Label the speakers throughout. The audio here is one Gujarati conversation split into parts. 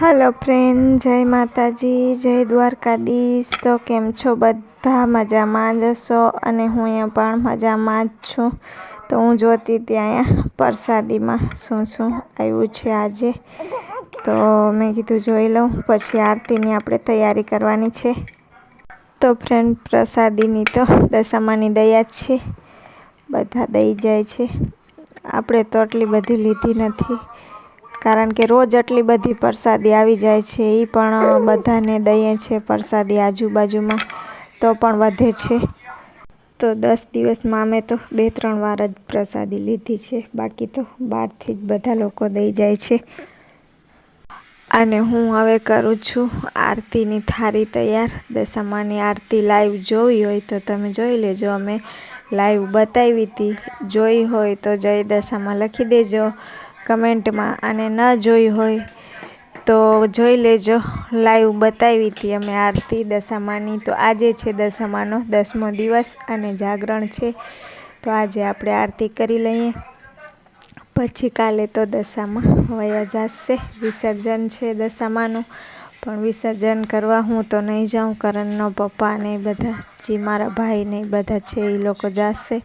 Speaker 1: હાલો ફ્રેન્ડ જય માતાજી, જય દ્વારકાધીશ. તો કેમ છો? બધા મજામાં જ હશો? અને હું અહીંયા પણ મજામાં જ છું. તો હું જોતી ત્યાં અહીંયા પ્રસાદીમાં શું શું આવ્યું છે આજે. તો મેં કીધું જોઈ લઉં. પછી આરતીની આપણે તૈયારી કરવાની છે. તો ફ્રેન્ડ પ્રસાદીની તો દશામાની દયા જ છે. બધા દઈ જાય છે. આપણે તો આટલી બધી લીધી નથી. કારણ કે રોજ આટલી બધી પ્રસાદી આવી જાય છે એ પણ બધાને દઈએ છે પ્રસાદી આજુબાજુમાં, તો પણ વધે છે. તો દસ દિવસમાં અમે તો બે ત્રણ વાર જ પ્રસાદી લીધી છે, બાકી તો બહારથી જ બધા લોકો દઈ જાય છે. અને હું હવે કરું છું આરતીની થાળી તૈયાર. દશામાની આરતી લાઈવ જોઈ હોય તો તમે જોઈ લેજો. અમે લાઈવ બતાવી હતી. જોઈ હોય તો જય દશામાં લખી દેજો. કમેન્ટમાં અને ન જોઈ હોય તો જોઈ લેજો. લાઈવ બતાવી હતી અમે આરતી દશામાની. તો આજે છે દશામાનો દસમો દિવસ અને જાગરણ છે. તો આજે આપણે આરતી કરી લઈએ. પછી કાલે તો દશામાં વયા જશે. વિસર્જન છે દશામાનું. પણ વિસર્જન કરવા હું તો નહીં જાઉં. કરણનો પપ્પા ને બધા, જે મારા ભાઈ ને બધા છે એ લોકો જશે.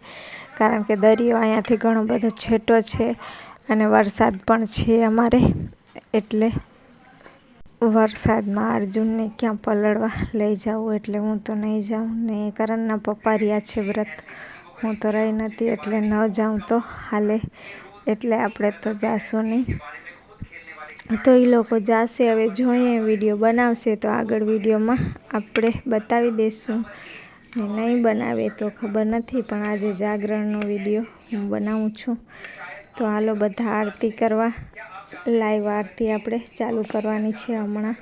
Speaker 1: કારણ કે દરિયો અહીંયાથી ઘણો બધો છેટો છે. અને વરસાદ પણ છે અમારે, એટલે વરસાદમાં અર્જુનને ક્યાં પલળવા લઈ જાઉં એટલે હું તો નહીં જાઉં ને કરણના પપ્પા રહ્યા છે વ્રત. હું તો રહી નથી, એટલે ન જાઉં તો હાલે. એટલે આપણે તો જાશું નહીં. તો એ લોકો જાશે, હવે જોઈએ વીડિયો બનાવશે તો આગળ વિડીયોમાં આપણે બતાવી દઈશું નહીં બનાવે તો ખબર નથી, પણ આજે જાગરણનો વીડિયો હું બનાવું છું. તો હાલો બધા આરતી કરવા. લાઈવ આરતી આપણે ચાલુ કરવાની છે હમણાં.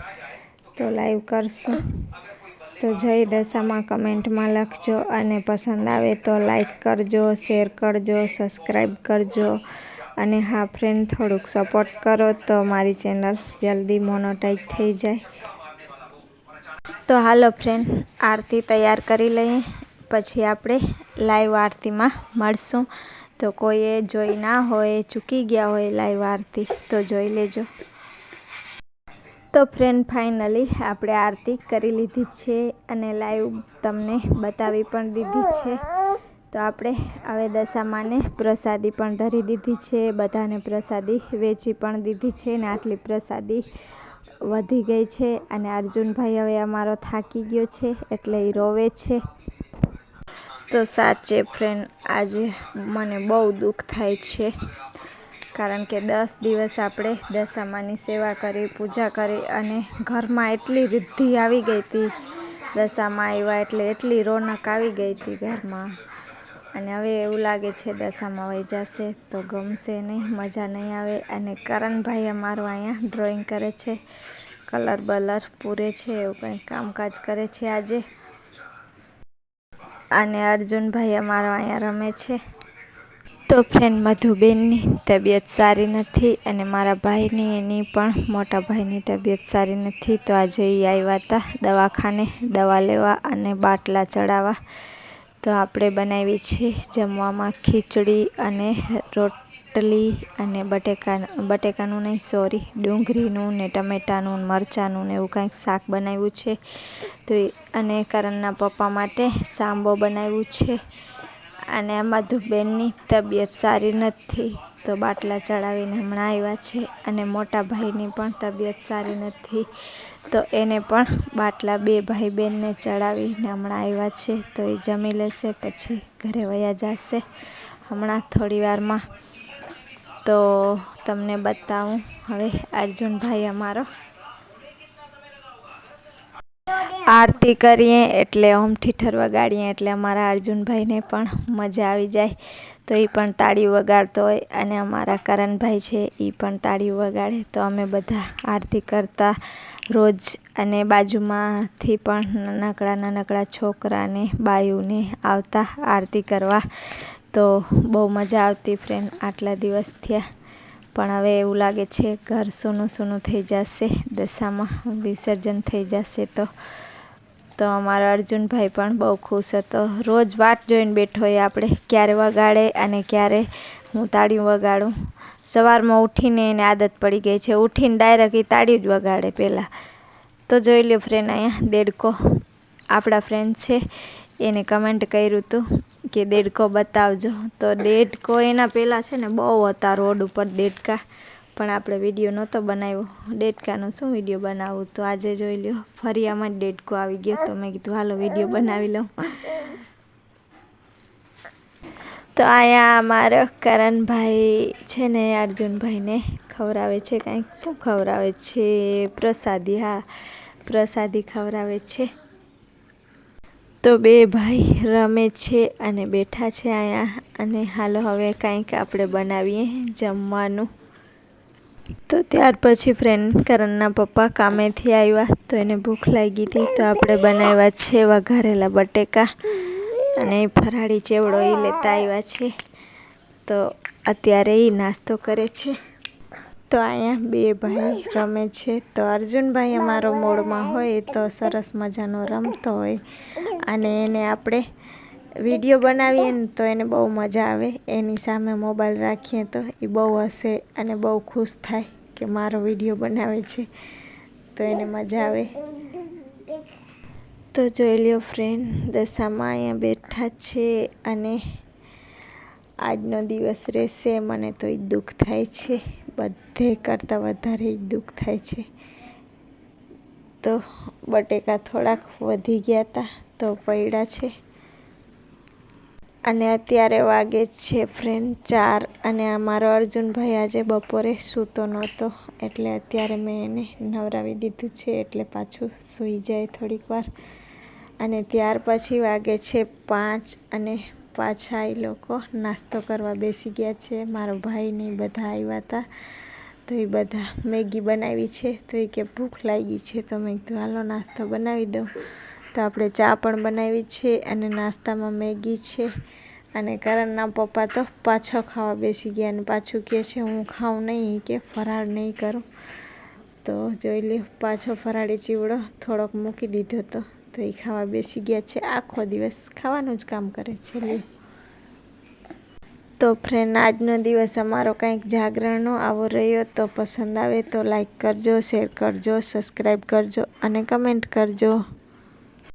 Speaker 1: તો લાઈવ કરશું. તો જય દશામાં કમેન્ટમાં લખજો અને પસંદ આવે તો લાઈક કરજો શેર કરજો સબસ્ક્રાઈબ કરજો. અને હા ફ્રેન્ડ થોડુંક સપોર્ટ કરો તો મારી ચેનલ જલ્દી મોનોટાઈઝ થઈ જાય. તો હાલો ફ્રેન્ડ આરતી તૈયાર કરી લઈએ. પછી આપણે લાઈવ આરતીમાં મળશું. તો કોઈએ જોઈ ના હોય, ચૂકી ગયા હોય લાઈવ આરતી, તો જોઈ લેજો. તો ફ્રેન્ડ ફાઇનલી આપણે આરતી કરી લીધી છે અને લાઈવ તમને બતાવી પણ દીધી છે. તો આપણે હવે દશામાને પ્રસાદી પણ ધરી દીધી છે, બધાને પ્રસાદી વેચી પણ દીધી છે ને આટલી પ્રસાદી વધી ગઈ છે અને અર્જુનભાઈ હવે અમારો થાકી ગયો છે એટલે એ રોવે છે. તો સાચે ફ્રેન્ડ આજે મને બહુ દુઃખ થાય છે. કારણ કે દસ દિવસ આપણે દશામાની સેવા કરી, પૂજા કરી અને ઘરમાં એટલી રિદ્ધિ આવી ગઈ હતી. દશામાં આવ્યા એટલે એટલી રોનક આવી ગઈ હતી ઘરમાં. અને હવે એવું લાગે છે દશામાં વહી જશે તો ગમશે નહીં, મજા નહીં આવે. અને કરણભાઈ અમારું અહીંયા ડ્રોઈંગ કરે છે. કલર બલર પૂરે છે, એવું કંઈ કામકાજ કરે છે આજે. અને અર્જુનભાઈ અમારો અહીંયા રમે છે. તો ફ્રેન્ડ મધુબેનની તબિયત સારી નથી અને મારા ભાઈની એની પણ મોટા ભાઈની તબિયત સારી નથી. તો આજે એ આવ્યા હતા દવાખાને દવા લેવા અને બાટલા ચડાવવા. તો આપણે બનાવી છે જમવામાં ખીચડી અને રોટ રોટલી અને બટેકા, બટેકાનું નહીં સોરી ડુંગળીનું ને ટમેટાનું મરચાંનું ને એવું કાંઈક શાક બનાવ્યું છે. તો અને કરણના પપ્પા માટે સાંબો બનાવ્યું છે. અને મધુબેનની તબિયત સારી નથી, તો બાટલા ચડાવીને હમણાં આવ્યા છે અને મોટા ભાઈની પણ તબિયત સારી નથી. તો એને પણ બાટલા બે ભાઈ બહેનને ચડાવીને હમણાં આવ્યા છે. તો એ જમી લેશે, પછી ઘરે વયા જશે. હમણાં થોડી વારમાં તો તમને બતાવું. હવે અર્જુનભાઈ અમારો. આરતી કરીએ એટલે ઓમ ઠીઠર વગાડીએ એટલે અમારા અર્જુનભાઈને પણ મજા આવી જાય. તો એ પણ તાળી વગાડતો હોય અને અમારા કરણભાઈ છે એ પણ તાળી વગાડે. તો અમે બધા આરતી કરતા રોજ અને બાજુમાંથી પણ નાનકડા નાનકડા છોકરાને, બાયુને આવતા આરતી કરવા. તો બહુ મજા આવતી ફ્રેન્ડ આટલા દિવસ થયા. પણ હવે એવું લાગે છે ઘર સૂનું સૂનું થઈ જશે, દશામાં વિસર્જન થઈ જશે તો. તો અમારો અર્જુનભાઈ પણ બહુ ખુશ હતો. રોજ વાટ જોઈને બેઠો હોય આપણે, ક્યારે વગાડે અને ક્યારે હું તાળીઓ વગાડું. સવારમાં ઉઠીને એને આદત પડી ગઈ છે. ઉઠીને ડાયરેક્ટ એ તાળીઓ જ વગાડે પહેલાં તો જોઈ લ્યો ફ્રેન્ડ અહીંયા, દેડકો. આપણા ફ્રેન્ડ છે. એને કમેન્ટ કર્યું હતું કે દેડકો બતાવજો. તો દેડકો એના પહેલાં છે ને બહુ હતા રોડ ઉપર દેડકા પણ આપણે વીડિયો નહોતો બનાવ્યો. દેડકાનો શું વીડિયો બનાવવું તો આજે જોઈ લ્યો. ફરિયામાં જ દેડકો આવી ગયો. તો મેં કીધું, હાલો, વીડિયો બનાવી લઉં. તો અહીંયા અમારો કરણભાઈ છે ને, અર્જુનભાઈને ખવડાવે છે કાંઈક. શું ખવડાવે છે? પ્રસાદી, હા. પ્રસાદી ખવડાવે છે. તો બે ભાઈ રમે છે અને બેઠા છે અહીંયા અને હાલો હવે કાંઈક આપણે બનાવીએ જમવાનું. તો ત્યાર પછી ફ્રેન્ડ કરણના પપ્પા કામેથી આવ્યા તો એને ભૂખ લાગી હતી તો આપણે બનાવ્યા છે વઘારેલા બટેકા અને ફરાળી ચેવડો એ લેતા આવ્યા છે. તો અત્યારે એ નાસ્તો કરે છે. તો અહીંયા બે ભાઈ રમે છે. તો અર્જુનભાઈ અમારો મોડમાં હોય તો સરસ મજાનો રમતો હોય. અને એને આપણે વીડિયો બનાવીએ ને તો એને બહુ મજા આવે. એની સામે મોબાઈલ રાખીએ તો એ બહુ હસે અને બહુ ખુશ થાય કે મારો વીડિયો બનાવે છે. તો એને મજા આવે. તો જોઈ લ્યો ફ્રેન્ડ દશામાં અહીંયા બેઠા છે અને આજનો દિવસ રહેશે, મને તો એ દુઃખ થાય છે. બધે કરતાં વધારે જ દુઃખ થાય છે. તો બટેકા થોડાક વધી ગયા હતા તો પડ્યા છે. અને અત્યારે વાગે છે ફ્રેન્ડ ચાર, અને અમારો અર્જુનભાઈ આજે બપોરે સૂતો નહોતો, એટલે અત્યારે મેં એને નવરાવી દીધું છે, એટલે પાછું સૂઈ જાય થોડીક વાર. અને ત્યાર પછી વાગે છે પાંચ, અને પાછા એ લોકો નાસ્તો કરવા બેસી ગયા છે. મારો ભાઈ ને બધા આવ્યા હતા તો એ બધા મેગી બનાવી છે. તો એ કે ભૂખ લાગી છે. તો મેં કીધું, હાલો, નાસ્તો બનાવી દઉં. તો આપણે ચા પણ બનાવી છે અને નાસ્તામાં મેગી છે. અને કરણના પપ્પા તો પાછો ખાવા બેસી ગયા અને પાછું કહે છે, હું ખાઉં નહીં. કે, ફરાળ નહીં કરું. તો જોઈ લે પાછો ફરાળી ચીવડો થોડોક મૂકી દીધો હતો તો એ ખાવા બેસી ગયા છે. આખો દિવસ ખાવાનું જ કામ કરે છે તો ફ્રેન્ડ આજનો દિવસ અમારો કંઈક જાગરણનો આવો રહ્યો. તો પસંદ આવે તો લાઈક કરજો શેર કરજો સબસ્ક્રાઈબ કરજો અને કમેન્ટ કરજો.